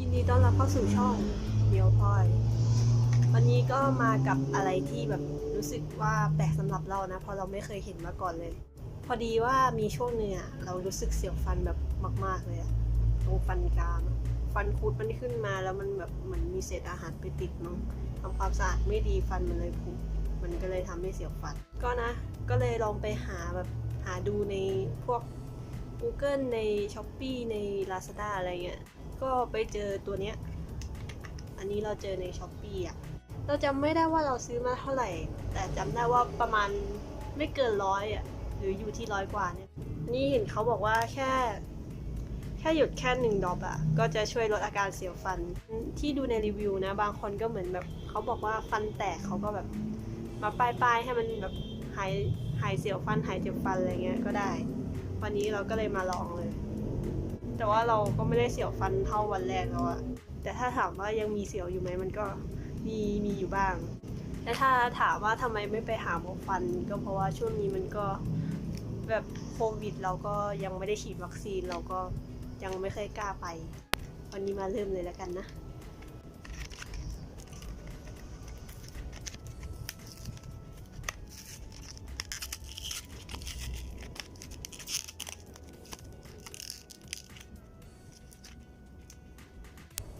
ยินดีต้อนรับเข้าสู่ช่องเดียวพลอย วันนี้ก็มากับอะไรที่แบบรู้สึกว่าแปลกสำหรับเรานะ เพราะเราไม่เคยเห็นมาก่อนเลย พอดีว่ามีช่วงหนึงอะเรารู้สึกเสียวฟันแบบมาก ๆเลยอะตรงฟันกรามฟันคุดมันขึ้นมาแล้วมันแบบเหมือนมีเศษอาหารไปติดมั้งทำความสะอาดไม่ดีฟันมันเลยผุมันก็เลยทำให้เสียวฟัน ก็นะ ก็เลยลองไปหาแบบหาดูในพวก Google ใน s h อ p e e ใน Lazada อะไรเงี้ย ก็ไปเจอตัวเนี้ย อันนี้เราเจอใน s h อ p e e อะ เราจำไม่ได้ว่าเราซื้อมาเท่าไหร่ แต่จำได้ว่าประมาณไม่เกินร้อยอะ หรืออยู่ที่ร้อยกว่าเนี่ย นี่เห็นเขาบอกว่าแค่ แค่หยุดแค่หนึ่งดอปอะ ก็จะช่วยลดอาการเสียวฟัน ที่ดูในรีวิวนะ บางคนก็เหมือนแบบเขาบอกว่าฟันแตกเขาก็แบบ มาป้ายๆให้มันแบบหายหายเสียวฟันหายเจ็บฟันอะไรเงี้ยก็ได้ วันนี้เราก็เลยมาลองเลย แต่ว่าเราก็ไม่ได้เสียวฟันเท่าวันแรกแล้วอะแต่ถ้าถามว่ายังมีเสียวอยู่ไหมมันก็มีมีอยู่บ้าง แต่ถ้าถามว่าทำไมไม่ไปหาหมอฟัน ก็เพราะว่าช่วงนี้มันก็แบบโควิด เราก็ยังไม่ได้ฉีดวัคซีนเราก็ยังไม่เคยกล้าไป วันนี้มาเริ่มเลยแล้วกันนะ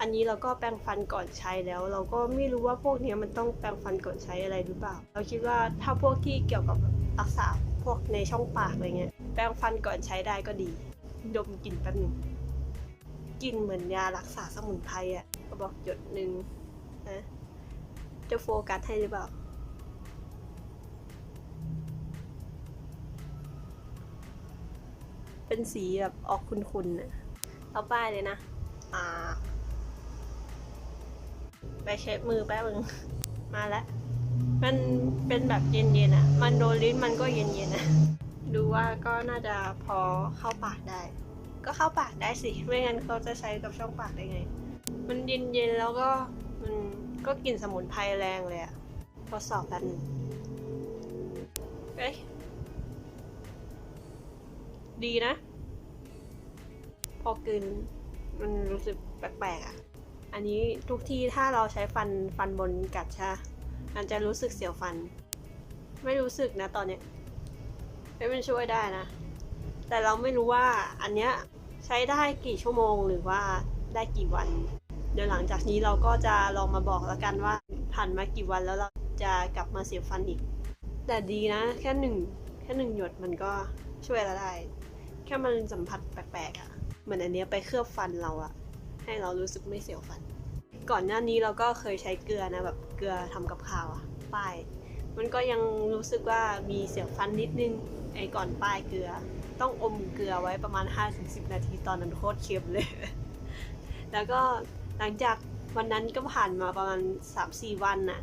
อันนี้เราก็แปรงฟันก่อนใช้แล้ว เราก็ไม่รู้ว่าพวกนี้มันต้องแปรงฟันก่อนใช้อะไรหรือเปล่า เราคิดว่าถ้าพวกที่เกี่ยวกับรักษาพวกในช่องปากอะไรเงี้ยแปรงฟันก่อนใช้ได้ก็ดี ดมกลิ่นแป๊บหนึงกลิ่นเหมือนยารักษาสมุนไพรอะก็บอกหยดหนึ่งนะจะโฟกัสให้หรือเปล่าเป็นสีแบบออกคุณๆน่ะเอาป้ายเลยนะ อ่า ไปเช็ดมือแป๊บนึงมาแล้วมันเป็นแบบเย็นๆอะ มันโดนลิ้นมันก็เย็นๆอะ ดูว่าก็น่าจะพอเข้าปากได้ ก็เข้าปากได้สิ ไม่งั้นเขาจะใช้กับช่องปากได้ไง มันเย็นๆแล้วก็มันก็กลิ่นสมุนไพรแรงเลยอะทดสอบกันงเอ้ยดีนะ พอกลืนมันรู้สึกแปลกๆอะ อันนี้ทุกทีถ้าเราใช้ฟันฟันบนกัดใช่ปะมันจะรู้สึกเสียวฟัน ไม่รู้สึกนะตอนเนี้ยไม่เป็นช่วยได้นะ แต่เราไม่รู้ว่าอันเนี้ยใช้ได้กี่ชั่วโมงหรือว่าได้กี่วัน เดี๋ยวหลังจากนี้เราก็จะลองมาบอกแล้วกันว่าผ่านมากี่วันแล้วเราจะกลับมาเสียฟันอีก แต่ดีนะ แค่หนึ่งแค่หนึ่งหยดมันก็ช่วยเราได้ แค่มันสัมผัสแปลกๆอะ่ะ เหมือนอันเนี้ยไปเคลือบฟันเราอะ ให้เรารู้สึกไม่เสียวฟัน ก่อนหน้านี้เราก็เคยใช้เกลือนะแบบเกลือทำกับข้าวอะป้าย มันก็ยังรู้สึกว่ามีเสียวฟันนิดนึงไอ้ก่อนป้ายเกลือ ต้องอมเกลือไว้ประมาณ 5-10 นาทีตอนนั้นโคตรเค็มเลย แล้วก็หลังจากวันนั้นก็ผ่านมาประมาณ 3-4 วันน่ะ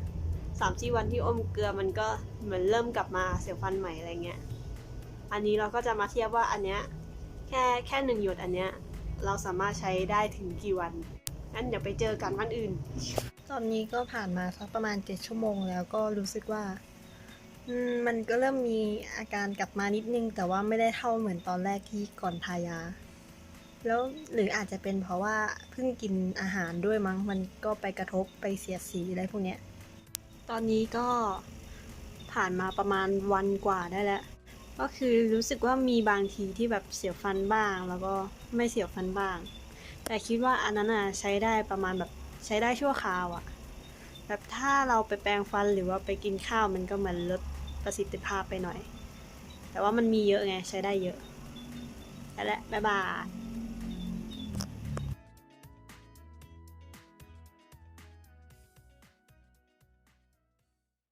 3-4วันที่อมเกลือมันก็เหมือนเริ่มกลับมาเสียวฟันใหม่อะไรเงี้ย อันนี้เราก็จะมาเทียบว่าอันเนี้ยแค่แค่หนึ่งหยดอันเนี้ย เราสามารถใช้ได้ถึงกี่วันงั้นเดี๋ยวไปเจอกันวันอื่น ตอนนี้ก็ผ่านมาสักประมาณ 7 ชั่วโมงแล้วก็รู้สึกว่ามันก็เริ่มมีอาการกลับมานิดนึง แต่ว่าไม่ได้เท่าเหมือนตอนแรกที่ก่อนทายา แล้วหรืออาจจะเป็นเพราะว่าเพิ่งกินอาหารด้วยมั้ง มันก็ไปกระทบไปเสียสีอะไรพวกเนี้ย ตอนนี้ก็ผ่านมาประมาณวันกว่าได้แล้ว ก็คือรู้สึกว่ามีบางทีที่แบบเสียวฟันบ้าง แล้วก็ไม่เสียวฟันบ้าง แต่คิดว่าอันนั้นอะใช้ได้ประมาณแบบใช้ได้ชั่วคราวอะ แบบถ้าเราไปแปรงฟันหรือว่าไปกินข้าวมันก็เหมือนลดประสิทธิภาพไปหน่อย แต่ว่ามันมีเยอะไงใช้ได้เยอะ แล้วบ๊ายบาย